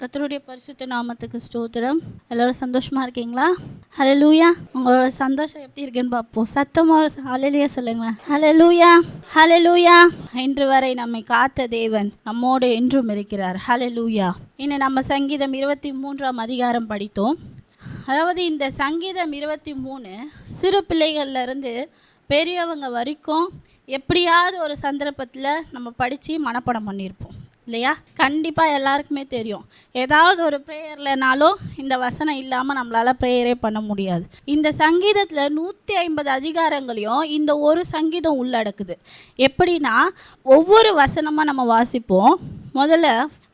கத்தருடைய பரிசுத்த நாமத்துக்கு ஸ்தோத்திரம். எல்லோரும் சந்தோஷமாக இருக்கீங்களா? ஹலோ லூயா உங்களோட சந்தோஷம் எப்படி இருக்குன்னு பார்ப்போம். சத்தமாக ஹalleluya சொல்லுங்களேன் ஹலோ லூயா ஹலோ லூயா இன்று வரை நம்மை காத்த தேவன் நம்மோடு என்றும் இருக்கிறார். ஹalleluya இன்னும் நம்ம சங்கீதம் இருபத்தி மூன்றாம் அதிகாரம் படித்தோம். அதாவது இந்த சங்கீதம் இருபத்தி மூணு சிறு பிள்ளைகள்லேருந்து பெரியவங்க வரைக்கும் எப்படியாவது ஒரு சந்தர்ப்பத்தில் நம்ம படித்து மனப்பாடம் பண்ணியிருப்போம் இல்லையா? கண்டிப்பாக எல்லாருக்குமே தெரியும். ஏதாவது ஒரு ப்ரேயர்லனாலும் இந்த வசனம் இல்லாமல் நம்மளால் ப்ரேயரே பண்ண முடியாது. இந்த சங்கீதத்தில் நூற்றி ஐம்பது அதிகாரங்களையும் இந்த ஒரு சங்கீதம் உள்ளடக்குது. எப்படின்னா ஒவ்வொரு வசனமாக நம்ம வாசிப்போம். முதல்ல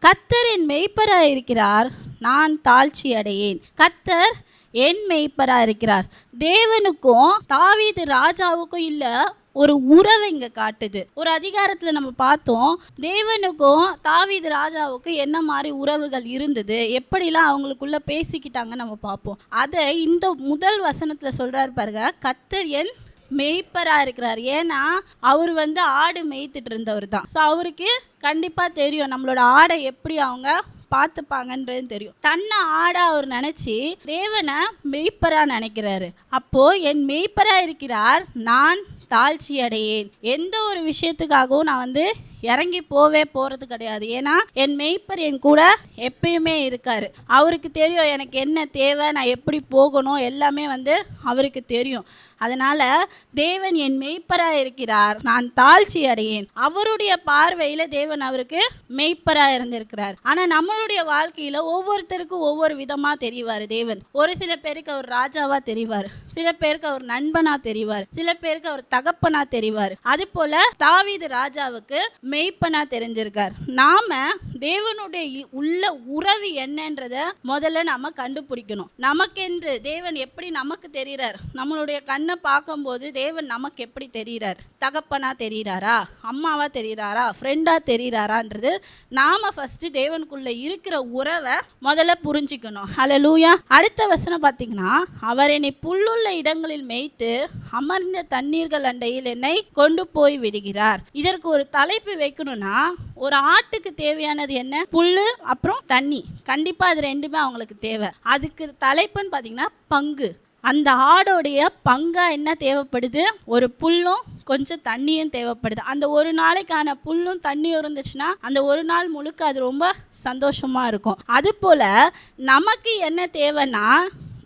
கத்தரின் மெய்ப்பராக இருக்கிறார் நான் தாழ்ச்சி அடையேன். கத்தர் என் மெய்ப்பராக இருக்கிறார். தேவனுக்கும் தாவீது ராஜாவுக்கும் இல்லை ஒரு உறவை இங்க காட்டுது. ஒரு அதிகாரத்துல நம்ம பார்த்தோம் தேவனுக்கும் தாவீது ராஜாவுக்கும் என்ன மாதிரி உறவுகள் இருந்தது? எப்படிலாம் அவங்களுக்குள்ள பேசிக்கிட்டாங்க நம்ம பார்ப்போம். அதை இந்த முதல் வசனத்துல சொல்றாரு பாருங்க கத்தர் என் மெய்ப்பராக இருக்கிறார். ஏன்னா அவர் வந்து ஆடு மேய்த்துட்டு இருந்தவர் தான். ஸோ அவருக்கு கண்டிப்பாக தெரியும் நம்மளோட ஆடை எப்படி அவங்க பார்த்துப்பாங்கன்றது தெரியும். தன்னை ஆடா அவர் நினச்சி தேவனை மெய்ப்பராக நினைக்கிறாரு. அப்போ என் மெய்ப்பராக இருக்கிறார் நான் தாழ்ச்சி அடையேன் எந்த ஒரு விஷயத்துக்காகவும் நான் வந்து இறங்கி போவே போறது கிடையாது. ஏன்னா என் மெய்ப்பர் என் கூட எப்பயுமே இருக்காரு. அவருக்கு தெரியும் எனக்கு என்ன தேவை நான் எப்படி போகணும் எல்லாமே வந்து அவருக்கு தெரியும். அதனால தேவன் என் மெய்ப்பராக இருக்கிறார். நான் தாழ்ச்சி அடையேன். அவருடைய பார்வையில் தேவன் அவருக்கு மெய்ப்பராக இருந்திருக்கிறார். ஆனா நம்மளுடைய வாழ்க்கையில் ஒவ்வொருத்தருக்கும் ஒவ்வொரு விதமாக தெரிவார் தேவன். ஒரு சில பேருக்கு அவர் ராஜாவாக தெரிவார். சில பேருக்கு அவர் நண்பனா தெரிவார். சில பேருக்கு அவர் தகப்பனா தெரிவார். அது போல தாவீது ராஜாவுக்கு மெய்ப்பனா தெரிஞ்சிருக்கார். நாம தேவனுடைய உள்ள உறவு என்னன்றத முதல்ல நாம கண்டுபிடிக்கணும். நமக்கென்று தேவன் எப்படி நமக்கு தெரிகிறார்? நம்மளுடைய கண்ணை பார்க்கும்போது தேவன் நமக்கு எப்படி தெரிகிறார்? தகப்பனா தெரிகிறாரா? அம்மாவா தெரிகிறாரா? ஃப்ரெண்டா தெரிகிறாரான்றது நாம ஃபர்ஸ்ட் தேவனுக்குள்ள இருக்கிற உறவை முதல்ல புரிஞ்சுக்கணும். லூயா அடுத்த வசனம் பார்த்தீங்கன்னா அவர் என்னை புல்லுள்ள இடங்களில் மேய்த்து அமர்ந்த தண்ணீர்கள் அண்டையில் என்னை கொண்டு போய் விடுகிறார். இதற்கு ஒரு தலைப்பு வைக்கணும்னா ஒரு ஆட்டுக்கு தேவையானது என்ன? புல் அப்புறம் தண்ணி. கண்டிப்பாக அது ரெண்டுமே அவங்களுக்கு தேவை. அதுக்கு தலைப்புன்னு பார்த்தீங்கன்னா பங்கு. அந்த ஆடோடைய பங்காக என்ன தேவைப்படுது? ஒரு புல்லும் கொஞ்சம் தண்ணியும் தேவைப்படுது. அந்த ஒரு நாளைக்கான புல்லும் தண்ணியும் இருந்துச்சுன்னா அந்த ஒரு நாள் முழுக்க அது ரொம்ப சந்தோஷமாக இருக்கும். அதுபோல் நமக்கு என்ன தேவைன்னா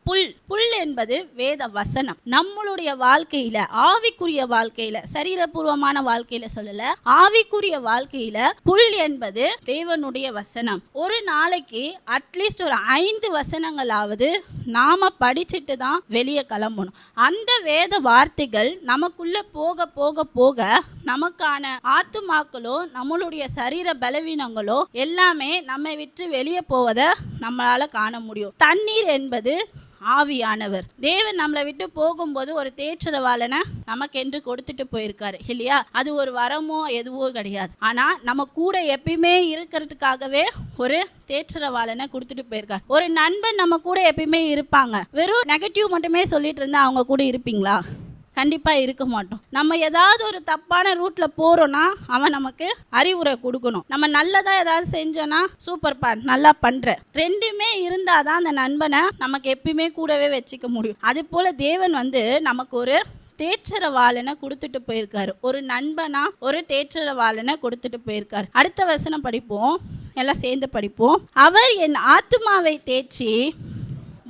புல் புல் என்பது வேத வசனம். நம்மளுடைய வாழ்க்கையில ஆவிக்குரிய வாழ்க்கையில சரீரபூர்வமான வாழ்க்கையில சொல்லல ஆவிக்குரிய வாழ்க்கையில புல் என்பது தேவனுடைய வசனம். ஒரு நாளைக்கு அட்லீஸ்ட் ஒரு ஐந்து வசனங்களாவது நாம படிச்சுட்டு தான் வெளியே கிளம்பணும். அந்த வேத வார்த்தைகள் நமக்குள்ள போக போக போக நமக்கான ஆத்துமாக்களோ நம்மளுடைய சரீர பலவீனங்களோ எல்லாமே நம்மை விட்டு வெளியே போவதை நம்மளால காண முடியும். தண்ணீர் என்பது ஆவியானவர். தேவன் நம்மளை விட்டு போகும்போது ஒரு தேற்றரவாளனை நமக்கென்று கொடுத்துட்டு போயிருக்காரு இல்லையா? அது ஒரு வரமோ எதுவோ கிடையாது. ஆனா நம்ம கூட எப்பயுமே இருக்கிறதுக்காகவே ஒரு தேற்றரவாளனை கொடுத்துட்டு போயிருக்காரு. ஒரு நண்பன் நம்ம கூட எப்பயுமே இருப்பாங்க. வெறும் நெகட்டிவ் மட்டுமே சொல்லிட்டு இருந்தா அவங்க கூட இருப்பீங்களா? கண்டிப்பாக இருக்க மாட்டோம். நம்ம ஏதாவது ஒரு தப்பான ரூட்ல போறோம்னா அவன் நமக்கு அறிவுரை கொடுக்கணும். நம்ம நல்லதா ஏதாவது செஞ்சோன்னா சூப்பர் பார் நல்லா பண்ற. ரெண்டுமே இருந்தாதான் அந்த நண்பனை நமக்கு எப்பயுமே கூடவே வச்சுக்க முடியும். அது போல தேவன் வந்து நமக்கு ஒரு தேற்றரவாளனை கொடுத்துட்டு போயிருக்காரு. ஒரு நண்பனா ஒரு தேற்றரவாளனை கொடுத்துட்டு போயிருக்காரு. அடுத்த வசனம் படிப்போம். எல்லாம் சேர்ந்து படிப்போம். அவர் என் ஆத்துமாவை தேற்றி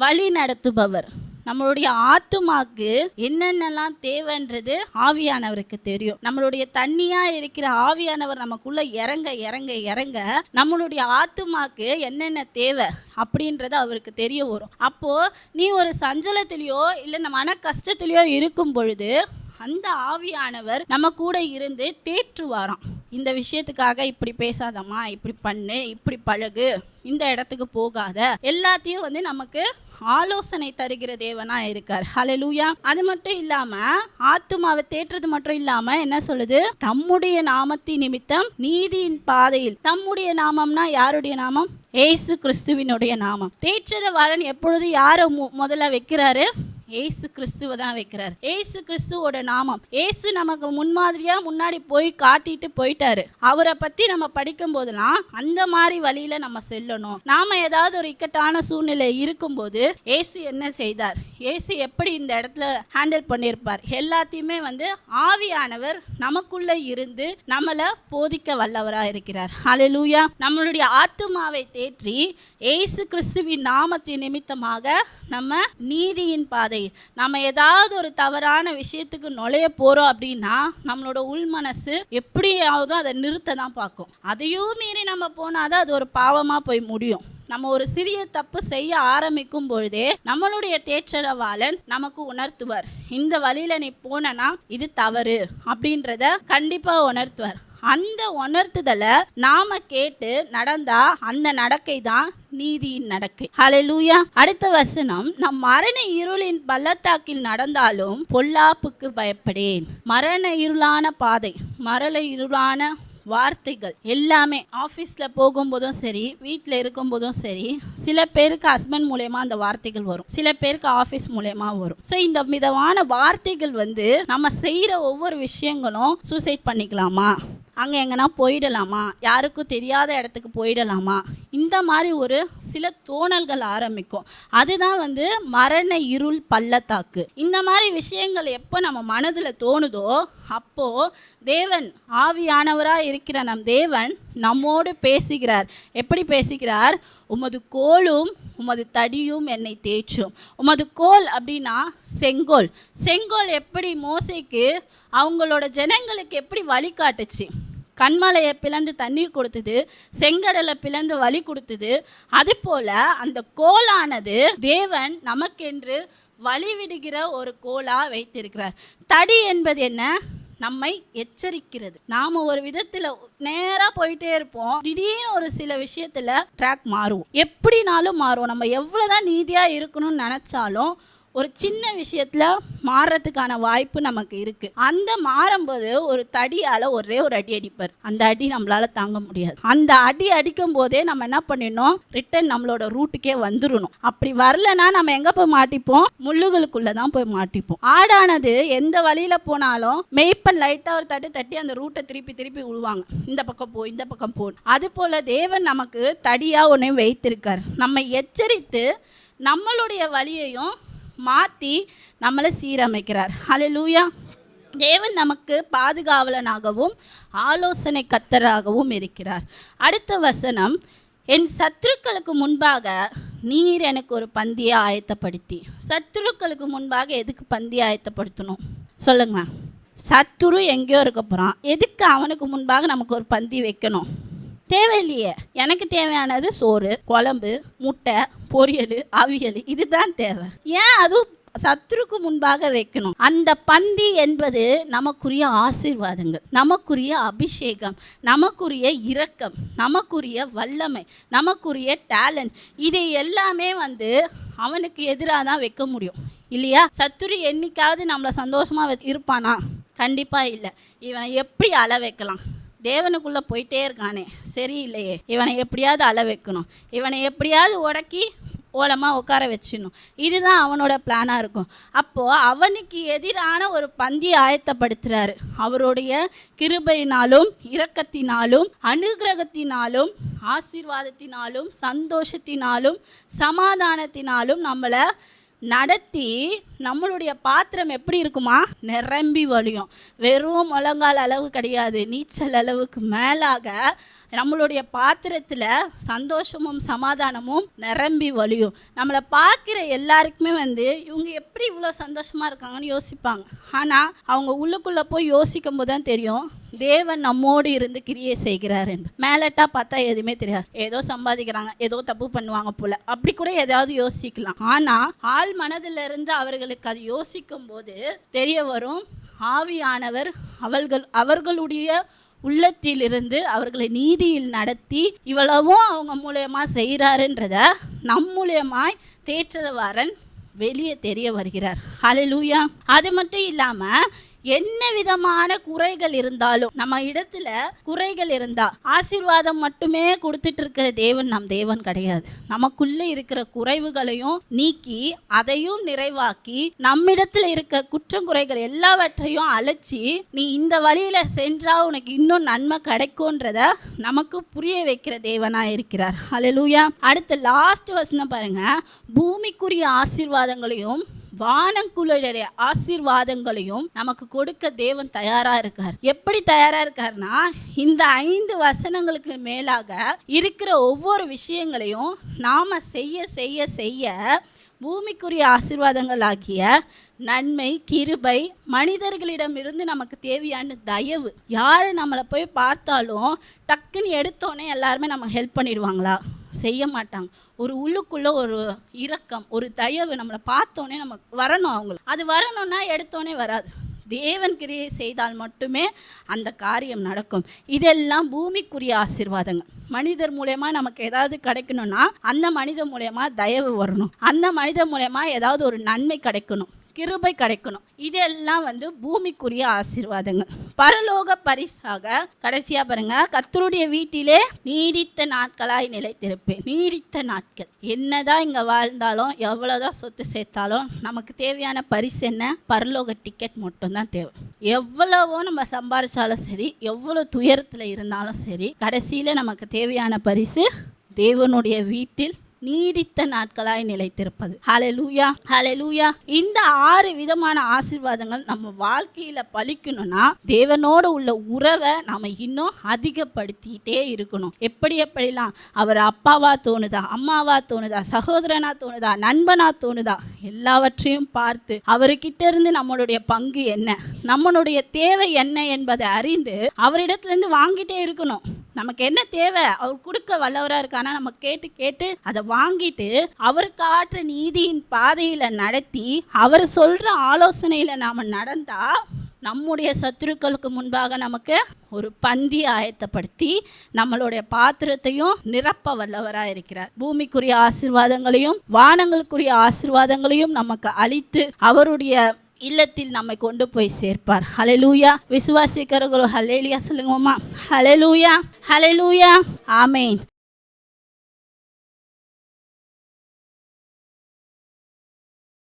வழி நடத்துபவர். நம்மளுடைய ஆத்துமாக்கு என்னென்னலாம் தேவைன்றது ஆவியானவருக்கு தெரியும். நம்மளுடைய தண்ணியா இருக்கிற ஆவியானவர் நமக்குள்ள இறங்க இறங்க இறங்க நம்மளுடைய ஆத்துமாக்கு என்னென்ன தேவை அப்படின்றது அவருக்கு தெரிய வரும். அப்போ நீ ஒரு சஞ்சலத்திலையோ இல்லை மன கஷ்டத்திலையோ இருக்கும் பொழுது அந்த ஆவியானவர் நம்ம கூட இருந்து தேற்றுவாராம். இந்த விஷயத்துக்காக இப்படி பேசாதம்மா இப்படி பண்ணு இப்படி பழகு இந்த இடத்துக்கு போகாத. எல்லாத்தையும் வந்து நமக்கு ஆலோசனை தருகிற தேவனா இருக்கார். ஹalleluya அது மட்டும் இல்லாம ஆத்துமாவை தேற்றுறது மட்டும் இல்லாம என்ன சொல்லுது? தம்முடைய நாமத்தின் நிமித்தம் நீதியின் பாதையில். தம்முடைய நாமம்னா யாருடைய நாமம்? ஏசு கிறிஸ்துவினுடைய நாமம். தேற்றரவாளன் எப்பொழுது யாரை மு- முதல்ல வைக்கிறாரு? ஏசு கிறிஸ்துவை தான் வைக்கிறார். ஏசு கிறிஸ்துவோட நாமம். ஏசு நமக்கு முன்மாதிரியா முன்னாடி போய் காட்டிட்டு போயிட்டாரு. அவரை பத்தி நம்ம படிக்கும் போதெல்லாம் அந்த மாதிரி வழியில நம்ம செல்லணும். நாம ஏதாவது ஒரு இக்கட்டான சூழ்நிலை இருக்கும்போது ஏசு என்ன செய்தார்? ஏசு எப்படி இந்த இடத்துல ஹேண்டில் பண்ணியிருப்பார்? எல்லாத்தையுமே வந்து ஆவியானவர் நமக்குள்ள இருந்து நம்மளை போதிக்க வல்லவரா இருக்கிறார். அலலூயா நம்மளுடைய ஆத்துமாவை தேற்றி ஏசு கிறிஸ்துவின் நாமத்தின் நிமித்தமாக நம்ம நீதியின் பாதை. நம்ம ஏதாவது ஒரு தவறான விஷயத்துக்கு நுழைய போகிறோம் அப்படின்னா நம்மளோட உள் மனசு எப்படியாவது அதை நிறுத்த தான் பார்க்கும். அதையும் மீறி நம்ம போனால் தான் அது ஒரு பாவமாக போய் முடியும். நம்ம ஒரு சிறிய தப்பு செய்ய ஆரம்பிக்கும் பொழுதே நம்மளுடைய தேற்றரவாளன் நமக்கு உணர்த்துவார். இந்த வழியில நீ போனனா இது தவறு அப்படின்றத கண்டிப்பாக உணர்த்துவார். அந்த உணர்த்துதலை நாம கேட்டு நடந்தா அந்த நடக்கை தான் நீதியின் நடக்கை. ஹalleluya. அடுத்த வசனம் நம் மரண இருளின் பள்ளத்தாக்கில் நடந்தாலும் பொல்லாப்புக்கு பயப்படேன். மரண இருளான பாதை மரண இருளான வார்த்தைகள் எல்லாமே ஆஃபீஸில் போகும்போதும் சரி வீட்டில் இருக்கும்போதும் சரி சில பேருக்கு ஹஸ்பண்ட் மூலயமா அந்த வார்த்தைகள் வரும். சில பேருக்கு ஆஃபீஸ் மூலயமா வரும். ஸோ இந்த விதமான வார்த்தைகள் வந்து நம்ம செய்கிற ஒவ்வொரு விஷயங்களும் சூசைட் பண்ணிக்கலாமா? அங்கே எங்கன்னா போயிடலாமா? யாருக்கும் தெரியாத இடத்துக்கு போயிடலாமா? இந்த மாதிரி ஒரு சில தோணல்கள் ஆரம்பிக்கும். அதுதான் வந்து மரண இருள் பள்ளத்தாக்கு. இந்த மாதிரி விஷயங்கள் எப்போ நம்ம மனதில் தோணுதோ அப்போது தேவன் ஆவியானவராக இருக்கிற நம் தேவன் நம்மோடு பேசுகிறார். எப்படி பேசுகிறார்? உமது கோலும் உமது தடியும் என்னை தேய்ச்சும் உமது கோல் அப்படின்னா செங்கோல். செங்கோல் எப்படி மோசைக்கு அவங்களோட ஜனங்களுக்கு எப்படி வழிகாட்டுச்சு? கண்மலையை பிளந்து தண்ணீர் கொடுத்தது செங்கடலை பிளந்து வழி கொடுத்தது. அது போல அந்த கோலானது தேவன் நமக்கென்று வழிவிடுகிற ஒரு கோலா வைத்திருக்கிறார். தடி என்பது என்ன? நம்மை எச்சரிக்கிறது. நாம ஒரு விதத்துல நேரா போயிட்டே இருப்போம். திடீர்னு ஒரு சில விஷயத்துல ட்ராக் மாறுவோம். எப்படினாலும் மாறுவோம். நம்ம எவ்வளவுதான் நீதியா இருக்கணும்னு நினைச்சாலும் ஒரு சின்ன விஷயத்தில் மாறுறதுக்கான வாய்ப்பு நமக்கு இருக்குது அந்த மாறும்போது ஒரு தடியால் ஒரே ஒரு அடி அடிப்பார். அந்த அடி நம்மளால் தாங்க முடியாது. அந்த அடி அடிக்கும் போதே நம்ம என்ன பண்ணிடணும்? ரிட்டன் நம்மளோட ரூட்டுக்கே வந்துடணும். அப்படி வரலனா நம்ம எங்கே போய் மாட்டிப்போம்? முள்ளுகளுக்குள்ளே தான் போய் மாட்டிப்போம். ஆடானது எந்த வழியில் போனாலும் மெய்ப்பன் லைட்டாக ஒரு தட்டு தட்டி அந்த ரூட்டை திருப்பி திருப்பி விழுவாங்க இந்த பக்கம் போ இந்த பக்கம் போ. அது போல் தேவன் நமக்கு தடியாக ஒன்று வைத்திருக்கார். நம்ம எச்சரித்து நம்மளுடைய வழியையும் மாற்றி நம்மளை சீரமைக்கிறார். ஹalleluya தேவன் நமக்கு பாதுகாவலனாகவும் ஆலோசனை கத்தராகவும் இருக்கிறார். அடுத்த வசனம் என் சத்துருக்களுக்கு முன்பாக நீர் எனக்கு ஒரு பந்தியை ஆயத்தப்படுத்தி. சத்துருக்களுக்கு முன்பாக எதுக்கு பந்தியை ஆயத்தப்படுத்தணும்? சொல்லுங்க. சத்துரு எங்கேயோ இருக்க போகிறான் எதுக்கு அவனுக்கு முன்பாக நமக்கு ஒரு பந்தி வைக்கணும்? தேவையில்லையே. எனக்கு தேவையானது சோறு குழம்பு முட்டை பொரியல் அவியல். இதுதான் தேவை. ஏன் அதுவும் சத்துருக்கு முன்பாக வைக்கணும்? அந்த பந்தி என்பது நமக்குரிய ஆசீர்வாதங்கள் நமக்குரிய அபிஷேகம் நமக்குரிய இரக்கம் நமக்குரிய வல்லமை நமக்குரிய டேலண்ட் இது எல்லாமே வந்து அவனுக்கு எதிராக தான் வைக்க முடியும். இல்லையா? சத்துரு என்னைக்காவது நம்மளை சந்தோஷமாக வச்சு இருப்பானா? கண்டிப்பாக இல்லை. இவனை எப்படி அள வைக்கலாம் தேவனுக்குள்ளே போயிட்டே இருக்கானே. சரியில்லையே. இவனை எப்படியாவது அள வைக்கணும். இவனை எப்படியாவது உடக்கி ஓலமாக உட்கார வச்சிடணும். இதுதான் அவனோட பிளானாக இருக்கும். அப்போது அவனுக்கு எதிரான ஒரு பந்தியை ஆயத்தப்படுத்துகிறாரு அவருடைய கிருபையினாலும் இரக்கத்தினாலும் அனுகிரகத்தினாலும் ஆசீர்வாதத்தினாலும் சந்தோஷத்தினாலும் சமாதானத்தினாலும் நம்மளை நடத்தி நம்மளுடைய பாத்திரம் எப்படி இருக்குமா? நிரம்பி வழியும். வெறும் முழங்கால் அளவு கிடையாது. நீச்சல் அளவுக்கு மேலாக நம்மளுடைய பாத்திரத்தில் சந்தோஷமும் சமாதானமும் நிரம்பி வழியும். நம்மளை பார்க்குற எல்லாருக்குமே வந்து இவங்க எப்படி இவ்வளோ சந்தோஷமாக இருக்காங்கன்னு யோசிப்பாங்க. ஆனால் அவங்க உள்ளுக்குள்ளே போய் யோசிக்கும் போது தான் தெரியும். தேவன் நம்மோடு இருந்து கிரியை செய்கிறார் என்று. மேலட்டா பார்த்தா எதுவுமே தெரியாது. ஏதோ சம்பாதிக்கிறாங்க ஏதோ தப்பு பண்ணுவாங்க போல. அப்படி கூட ஏதாவது யோசிக்கலாம். ஆனா ஆள் மனதிலிருந்து இருந்து அவர்களுக்கு அது யோசிக்கும் போது தெரிய வரும் ஆவியானவர் அவர்கள் அவர்களுடைய உள்ளத்திலிருந்து அவர்களை நீதியில் நடத்தி இவ்வளவும் அவங்க மூலயமா செய்கிறாருன்றத நம் மூலியமாய் தேற்றவாரன் வெளியே தெரிய வருகிறார். ஹalleluya அது மட்டும் இல்லாமல் என்ன விதமான குறைகள் இருந்தாலும் நம்ம இடத்துல குறைகள் இருந்தா ஆசீர்வாதம் மட்டுமே கொடுத்துட்டு இருக்கிற தேவன் நம் தேவன் கிடையாது. நமக்குள்ள இருக்கிற குறைவுகளையும் நீக்கி அதையும் நிறைவாக்கி நம்மிடத்துல இருக்க குற்றம் குறைகள் எல்லாவற்றையும் அழைச்சி நீ இந்த வழியில சென்றா உனக்கு இன்னும் நன்மை கிடைக்கும்ன்றத நமக்கு புரிய வைக்கிற தேவனா இருக்கிறார். அலலூயா அடுத்த லாஸ்ட் வசனம் பாருங்க. பூமிக்குரிய ஆசீர்வாதங்களையும் வானங்குளுடைய ஆசீர்வாதங்களையும் நமக்கு கொடுக்க தேவன் தயாரா இருக்கார். எப்படி தயாரா இருக்காருனா இந்த ஐந்து வசனங்களுக்கு மேலாக இருக்கிற ஒவ்வொரு விஷயங்களையும் நாம செய்ய செய்ய செய்ய பூமிக்குரிய ஆசீர்வாதங்கள் ஆகிய நன்மை கிருபை மனிதர்களிடமிருந்து நமக்கு தேவையான தயவு. யார் நம்மளை போய் பார்த்தாலும் டக்குன்னு எடுத்தோன்னே எல்லாருமே நம்ம ஹெல்ப் பண்ணிடுவாங்களா? செய்ய மாட்டாங்க ஒரு உள்ளுக்குள்ள ஒரு இரக்கம் ஒரு தயவு நம்மளை பார்த்தோன்னே நமக்கு வரணும் அவங்களுக்கு அது வரணும்னா எடுத்தோன்னே வராது. தேவன் கிரியை செய்தால் மட்டுமே அந்த காரியம் நடக்கும். இதெல்லாம் பூமிக்குரிய ஆசிர்வாதங்கள் மனிதர் மூலயமா நமக்கு ஏதாவது கிடைக்கணும்னா அந்த மனிதர் மூலயமா தயவு வரணும். அந்த மனிதர் மூலயமா ஏதாவது ஒரு நன்மை கிடைக்கணும். கிருபை கிடைக்கணும். இதெல்லாம் வந்து பூமிக்குரிய ஆசீர்வாதங்கள். பரலோக பரிசாக கடைசியா பாருங்க கத்தருடைய வீட்டிலே நீடித்த நாட்களாய் நிலைத்திருப்பேன். நீடித்த நாட்கள். என்னதான் இங்க வாழ்ந்தாலும் எவ்வளவுதான் சொத்து சேர்த்தாலும் நமக்கு தேவையான பரிசு என்ன? பரலோக டிக்கெட் மட்டும்தான் தேவை. எவ்வளவோ நம்ம சம்பாரிச்சாலும் சரி எவ்வளவு துயரத்துல இருந்தாலும் சரி கடைசியில நமக்கு தேவையான பரிசு தேவனுடைய வீட்டில் நீடித்த நாட்களாய் நிலைத்திருப்பது. ஹலலூயா ஹலலூயா இந்த ஆறு விதமான ஆசீர்வாதங்கள் நம்ம வாழ்க்கையில பழிக்கணும்னா தேவனோட உள்ள உறவை நாம இன்னும் அதிகப்படுத்திட்டே இருக்கணும். எப்படி எப்படிலாம்? அவர் அப்பாவா தோணுதா? அம்மாவா தோணுதா? சகோதரனா தோணுதா? நண்பனா தோணுதா? எல்லாவற்றையும் பார்த்து அவர்கிட்ட இருந்து நம்மளுடைய பங்கு என்ன? நம்மளுடைய தேவை என்ன என்பதை அறிந்து அவரிடத்துல இருந்து வாங்கிட்டே இருக்கணும். நமக்கு என்ன தேவை? அவர் கொடுக்க வல்லவராக இருக்கானா? நம்ம கேட்டு கேட்டு அதை வாங்கிட்டு அவர் ஆற்ற நீதியின் பாதையில் நடத்தி அவர் சொல்கிற ஆலோசனையில் நாம் நடந்தால் நம்முடைய சத்துருக்களுக்கு முன்பாக நமக்கு ஒரு பந்தி ஆயத்தப்படுத்தி நம்மளுடைய பாத்திரத்தையும் நிரப்ப வல்லவராக இருக்கிறார். பூமிக்குரிய ஆசிர்வாதங்களையும் வானங்களுக்குரிய ஆசீர்வாதங்களையும் நமக்கு அளித்து அவருடைய இல்லத்தில் நம்மை கொண்டு போய் சேர்ப்பார். ஹalleluya விசுவாசிக்கிறவர்களோ ஹலேலியா சொல்லுங்கம்மா ஹலெலூயா ஹலெலூயா ஆமேன்